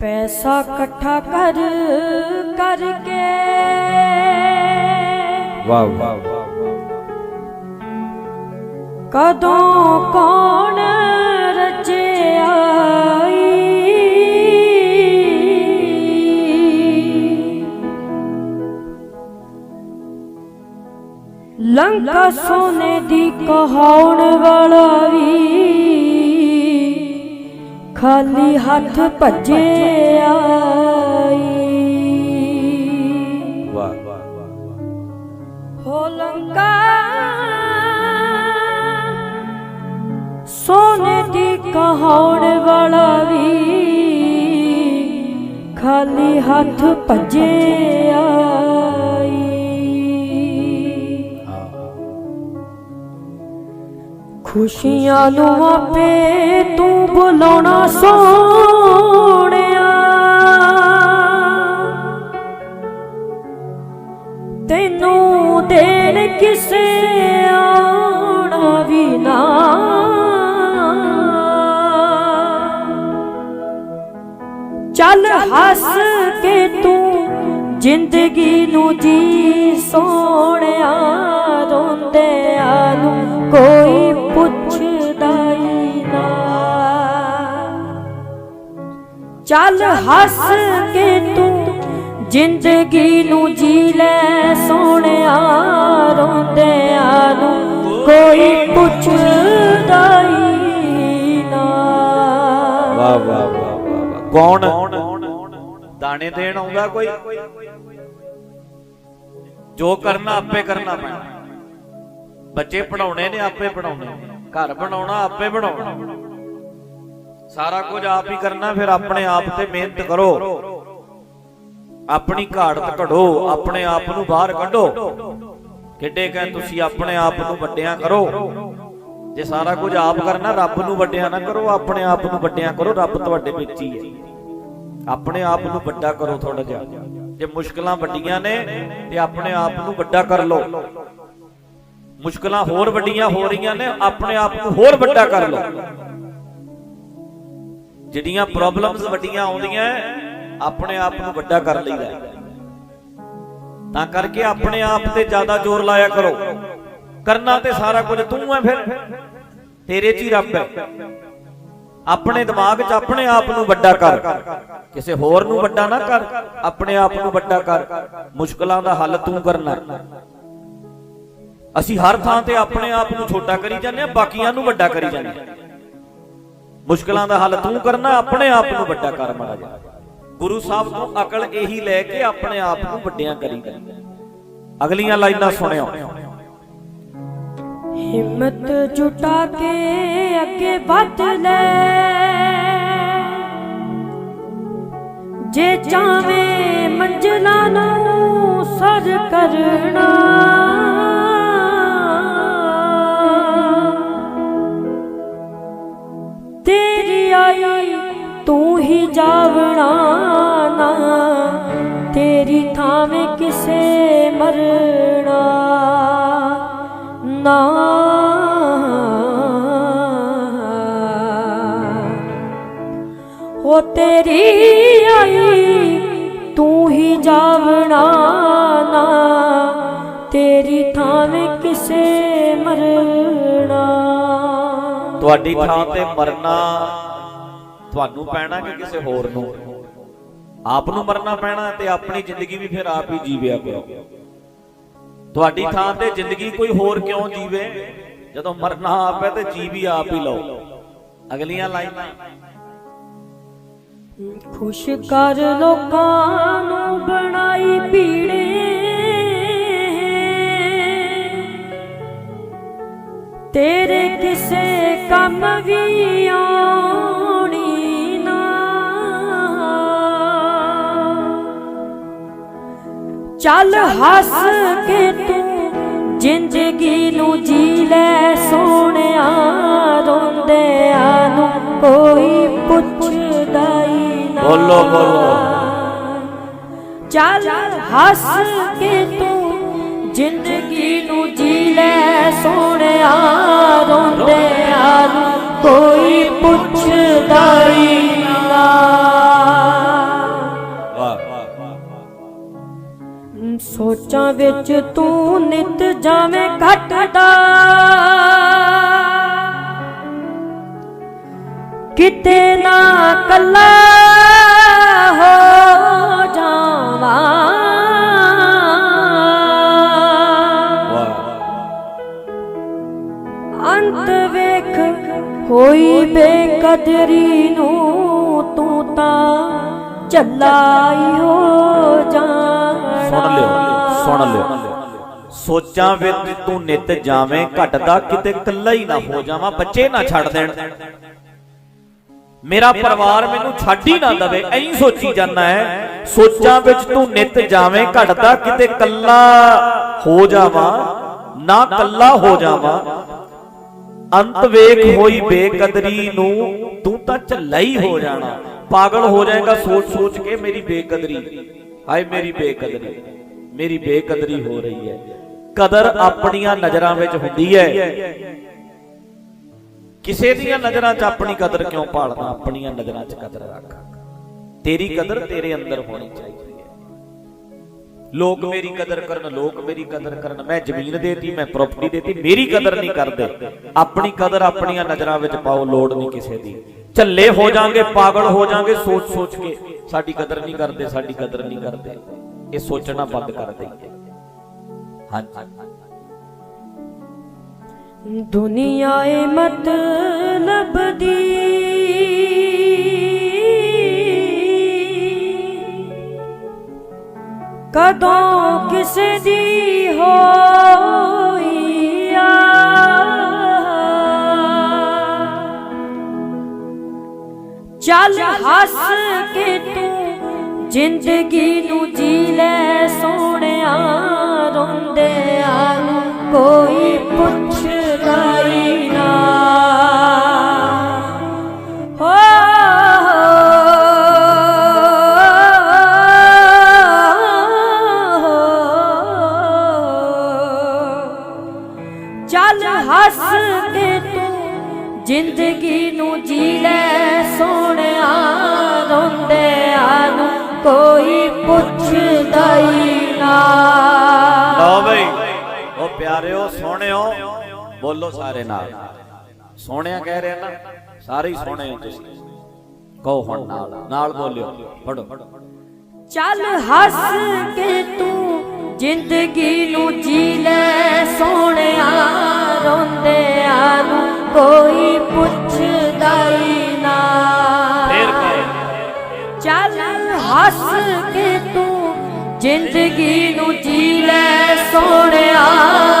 ਪੈਸਾ ਇਕੱਠਾ ਕਰ ਕਰਕੇ। ਵਾਹ ਵਾਹ ਕਦੋਂ ਕੌਣ ਲੰਕਾ ਸੋਨੇ ਦੀ ਕਹਾਉਣ ਵਾਲਾ ਵੀ ਖਾਲੀ ਹੱਥ ਭੱਜੇ ਆਈ। ਵਾਹ ਹੋ ਲੰਕਾ, ਸੋਨੇ ਦੀ ਕਹਾਉਣ ਵਾਲਾ ਵੀ ਖਾਲੀ ਹੱਥ ਭੱਜੇ ਆਈ। ਖੁਸ਼ੀਆਂ ਨੂੰ ਆਪੇ ਤੂੰ ਬੁਲਾਉਣਾ ਸੋਹਣਿਆ। ਤੈਨੂੰ ਦੇਣ ਕਿਸੇ ਆਉਣਾ ਵੀ ਨਾ। ਚੱਲ ਹੱਸ ਕੇ ਤੂੰ ਜ਼ਿੰਦਗੀ ਨੂੰ ਜੀ ਸੋਹਣਿਆ, ਰੋਂਦਿਆਂ ਨੂੰ ਕੋਈ ਚੱਲ ਹੱਸ ਕੇ ਤੂੰ ਜ਼ਿੰਦਗੀ ਨੂੰ ਜੀ ਲੈ ਸੋਹਣਿਆ ਰੋਂਦਿਆਂ ਨੂੰ ਕੋਈ ਪੁੱਛਦਾ ਹੀ ਨਾ। ਵਾਹ ਵਾਹ ਵਾਹ ਕੌਣ? ਦਾਣੇ ਦੇਣ ਆਉਂਦਾ ਕੋਈ? ਜੋ ਕਰਨਾ ਆਪੇ ਕਰਨਾ ਪੈਣਾ। ਬੱਚੇ ਪੜਾਉਣੇ ਨੇ, ਆਪੇ ਪੜਾਉਣੇ ਘਰ ਬਣਾਉਣਾ, ਆਪੇ ਬਣਾਉਣਾ। ਸਾਰਾ ਕੁਝ ਆਪ ਹੀ ਕਰਨਾ, ਫਿਰ ਆਪਣੇ ਆਪ ਤੇ ਮਿਹਨਤ ਕਰੋ। ਆਪਣੀ ਘਾੜਤ ਘੜੋ ਆਪਣੇ ਆਪ ਨੂੰ ਬਾਹਰ ਕੱਢੋ। ਕਿੱਡੇ ਕਹੇ ਤੁਸੀਂ ਆਪਣੇ ਆਪ ਨੂੰ ਵੱਡਿਆਂ ਕਰੋ। ਜੇ ਸਾਰਾ ਕੁਝ ਆਪ ਕਰਨਾ, ਰੱਬ ਨੂੰ ਵੱਡਿਆਂ ਨਾ ਕਰੋ, ਆਪਣੇ ਆਪ ਨੂੰ ਵੱਡਿਆਂ ਕਰੋ, ਰੱਬ ਤੁਹਾਡੇ ਵਿੱਚ ਹੀ ਹੈ। ਆਪਣੇ ਆਪ ਨੂੰ ਵੱਡਾ ਕਰੋ ਥੋੜਾ ਜਿਹਾ। ਜੇ ਮੁਸ਼ਕਲਾਂ ਵੱਡੀਆਂ ਨੇ, ਤੇ ਆਪਣੇ ਆਪ ਨੂੰ ਵੱਡਾ ਕਰ ਲਓ। ਮੁਸ਼ਕਲਾਂ ਹੋਰ ਵੱਡੀਆਂ ਹੋ ਰਹੀਆਂ ਨੇ, ਆਪਣੇ ਆਪ ਨੂੰ ਹੋਰ ਵੱਡਾ ਕਰ ਲਓ। ਜਿਹੜੀਆਂ ਪ੍ਰੋਬਲਮਸ ਵੱਡੀਆਂ ਆਉਂਦੀਆਂ, ਆਪਣੇ ਆਪ ਨੂੰ ਵੱਡਾ ਕਰ ਲਈਦਾ ਤਾਂ ਕਰਕੇ ਆਪਣੇ ਆਪ ਤੇ ਜ਼ਿਆਦਾ ਜ਼ੋਰ ਲਾਇਆ ਕਰੋ। ਕਰਨਾ ਤੇ ਸਾਰਾ ਕੁਝ ਤੂੰ ਹੈ ਫਿਰ। ਤੇਰੇ 'ਚ ਹੀ ਰੱਬ ਹੈ। ਆਪਣੇ ਦਿਮਾਗ 'ਚ ਆਪਣੇ ਆਪ ਨੂੰ ਵੱਡਾ ਕਰ। ਕਿਸੇ ਹੋਰ ਨੂੰ ਵੱਡਾ ਨਾ ਕਰ। ਆਪਣੇ ਆਪ ਨੂੰ ਵੱਡਾ ਕਰ। ਮੁਸ਼ਕਲਾਂ ਦਾ ਹੱਲ ਤੂੰ ਕਰਨਾ। ਅਸੀਂ ਹਰ ਥਾਂ ਤੇ ਆਪਣੇ ਆਪ ਨੂੰ ਛੋਟਾ ਕਰੀ ਜਾਂਦੇ ਆ ਬਾਕੀਆਂ ਨੂੰ ਵੱਡਾ ਕਰੀ ਜਾਂਦੇ ਆ ਮੁਸ਼ਕਲਾਂ ਦਾ ਹੱਲ ਤੂੰ ਕਰਨਾ, ਆਪਣੇ ਆਪ ਨੂੰ ਵੱਡਾ ਕਰ ਮਾੜਾ ਗੁਰੂ ਸਾਹਿਬ ਤੋਂ ਅਕਲ ਇਹੀ ਲੈ ਕੇ ਆਪਣੇ ਆਪ ਨੂੰ ਵੱਡਿਆਂ ਕਰੀ ਅਗਲੀਆਂ ਲਾਈਨਾਂ ਸੁਣਿਓ। ਹਿੰਮਤ ਜੁਟਾ ਕੇ ਅੱਗੇ ਵੱਧ ਲੈ। ਜੇ ਚਾਵੇਂ ਮੰਜ਼ਲਾਂ ਨੂੰ ਸਰ ਕਰਨਾ। ਜਾਵਣਾ ਨਾ, ਤੇਰੀ ਥਾਵੇਂ ਕਿਸੇ ਮਰਣਾ ਨਾ। ਉਹ ਤੇਰੀ ਆਈ, ਤੂੰ ਹੀ ਜਾਵਣਾ ਨਾ, ਤੇਰੀ ਥਾਵੇਂ ਕਿਸੇ ਮਰਣਾ ਤੁਹਾਡੀ ਥਾਂ ਤੇ ਮਰਨਾ ਤੁਹਾਨੂੰ ਪੈਣਾ ਕਿ ਕਿਸੇ ਹੋਰ ਨੂੰ? ਆਪ ਨੂੰ ਮਰਨਾ ਪੈਣਾ ਤੇ ਆਪਣੀ ਜ਼ਿੰਦਗੀ ਵੀ ਫਿਰ ਆਪ ਹੀ ਜੀਵਿਆ ਕਰੋ। ਤੁਹਾਡੀ ਥਾਂ ਤੇ ਜ਼ਿੰਦਗੀ ਕੋਈ ਹੋਰ ਕਿਉਂ ਜੀਵੇ? ਜਦੋਂ ਮਰਨਾ ਆਪ ਹੈ ਤੇ ਜੀ ਵੀ ਆਪ ਹੀ ਲਓ। ਅਗਲੀਆਂ ਲਾਈਨਾਂ। ਖੁਸ਼ ਕਰ ਲੋਕਾਂ ਨੂੰ ਬਣਾਈ ਪੀੜੇ ਚੱਲ ਹੱਸ ਕੇ ਤੂੰ ਜ਼ਿੰਦਗੀ ਨੂੰ ਜੀ ਲੈ ਸੋਹਣਿਆ ਰੋਂਦਿਆਂ ਨੂੰ ਕੋਈ ਪੁੱਛਦਾ ਹੀ ਨਾ ਬੋਲੋ, ਬੋਲੋ। ਚੱਲ ਹੱਸ ਕੇ ਤੂੰ ਜ਼ਿੰਦਗੀ ਨੂੰ ਜੀ ਲੈ ਸੋਹਣਿਆ ਰੋਂਦਿਆਂ ਨੂੰ ਕੋਈ ਪੁੱਛਦਾ ਹੀ ਨਾ ਸੋਚਾਂ ਵਿੱਚ ਤੂੰ ਨਿਤ ਜਾਵੇਂ ਘਟਦਾ। ਕਿਤੇ ਨਾ ਕੱਲਾ ਹੋ ਜਾਵਾਂ। ਅੰਤ ਵੇਖ ਹੋਈ ਬੇਕਦਰੀ ਨੂੰ ਤੂੰ ਤਾਂ ਝੱਲਾਈ ਹੋ ਜਾ ਸੁਣ ਲਿਓ ਸੁਣ ਲਿਓ। ਸੋਚਾਂ ਵਿੱਚ ਤੂੰ ਨਿਤ ਜਾਵੇਂ, ਘਟਦਾ ਕਿਤੇ ਕੱਲਾ ਹੀ ਨਾ ਹੋ ਜਾਵਾਂ, ਬੱਚੇ ਨਾ ਛੱਡ ਦੇਣ। ਮੇਰਾ ਪਰਿਵਾਰ ਮੈਨੂੰ ਛੱਡ ਹੀ ਨਾ ਦਵੇ ਐਂ ਸੋਚੀ ਜਾਂਦਾ ਹੈ। ਸੋਚਾਂ ਵਿੱਚ ਤੂੰ ਨਿਤ ਜਾਵੇਂ, ਘਟਦਾ ਕਿਤੇ ਕੱਲਾ ਹੋ ਜਾਵਾਂ, ਨਾ ਕੱਲਾ ਹੋ ਜਾਵਾਂ। ਅੰਤ ਵੇਖ ਹੋਈ ਬੇਕਦਰੀ ਨੂੰ, ਤੂੰ ਤਾਂ ਝੱਲਾ ਹੀ ਹੋ ਜਾਣਾ। ਪਾਗਲ ਹੋ ਜਾਏਗਾ ਸੋਚ ਸੋਚ ਕੇ ਮੇਰੀ ਬੇਕਦਰੀ। ਹਾਏ ਮੇਰੀ ਬੇਕਦਰੀ ਮੇਰੀ ਬੇਕਦਰੀ ਹੋ ਰਹੀ ਹੈ। ਕਦਰ ਆਪਣੀਆਂ ਨਜ਼ਰਾਂ ਵਿੱਚ ਹੁੰਦੀ ਹੈ। ਕਿਸੇ ਦੀਆਂ ਨਜ਼ਰਾਂ 'ਚ ਆਪਣੀ ਕਦਰ ਕਿਉਂ ਪਾਲਣਾ ਆਪਣੀਆਂ ਨਜ਼ਰਾਂ 'ਚ ਕਦਰ ਰੱਖ। ਤੇਰੀ ਕਦਰ ਤੇਰੇ ਅੰਦਰ ਹੋਣੀ ਚਾਹੀਦੀ ਹੈ। ਲੋਕ ਮੇਰੀ ਕਦਰ ਕਰਨ, ਲੋਕ ਮੇਰੀ ਕਦਰ ਕਰਨ। ਮੈਂ ਜ਼ਮੀਨ ਦੇਤੀ, ਮੈਂ ਪ੍ਰਾਪਰਟੀ ਦੇਤੀ, ਮੇਰੀ ਕਦਰ ਨਹੀਂ ਕਰਦੇ। ਆਪਣੀ ਕਦਰ ਆਪਣੀਆਂ ਨਜ਼ਰਾਂ ਵਿੱਚ ਪਾਓ, ਲੋੜ ਨਹੀਂ ਕਿਸੇ ਦੀ। ਝੱਲੇ ਹੋ ਜਾਾਂਗੇ ਪਾਗਲ ਹੋ ਜਾਾਂਗੇ ਸੋਚ ਸੋਚ ਕੇ। ਸਾਡੀ ਕਦਰ ਨਹੀਂ ਕਰਦੇ, ਸਾਡੀ ਕਦਰ ਨਹੀਂ ਕਰਦੇ। ਇਹ ਸੋਚਣਾ ਬੰਦ ਕਰ ਦਈਏ। ਹਾਂਜੀ। ਦੁਨੀਆ ਏ ਮਤਲਬ ਦੀ ਕਦੋਂ ਕਿਸੇ ਦੀ ਚੱਲ ਹੱਸ ਕੇ ਤੂੰ ਜ਼ਿੰਦਗੀ ਨੂੰ ਜੀ ਲੈ ਸੋਹਣਿਆ, ਰੋਂਦਿਆਂ ਨੂੰ ਕੋਈ ਪੁੱਛਦਾ ਹੀ ਨਾ। ਹੋ ਚੱਲ ਹੱਸ ਕੇ ਜ਼ਿੰਦਗੀ ਨੂੰ ਜੀ ਲੈ ਸੋਹਣਿਆ ਰੋਂਦਿਆਂ ਨੂੰ ਕੋਈ ਪੁੱਛਦਾ ਹੀ ਨਾ। ਲਓ ਬਈ ਉਹ ਪਿਆਰਿਓ ਸੋਹਣਿਓ ਬੋਲੋ ਸਾਰੇ ਨਾਲ। ਸੋਹਣਿਆ ਕਹਿ ਰਹੇ ਨਾ ਸਾਰੇ ਹੀ ਸੋਹਣੇ ਹੋ ਤੁਸੀਂ। ਕਹੋ ਹੁਣ ਨਾਲ ਨਾਲ ਬੋਲਿਓ ਪੜੋ ਚੱਲ ਹੱਸ ਕੇ ਤੂੰ ਜ਼ਿੰਦਗੀ ਨੂੰ ਜੀ ਲੈ ਹੱਸ ਕੇ ਤੂੰ ਜ਼ਿੰਦਗੀ ਨੂੰ ਜੀ ਲੈ ਸੋਹਣਿਆ।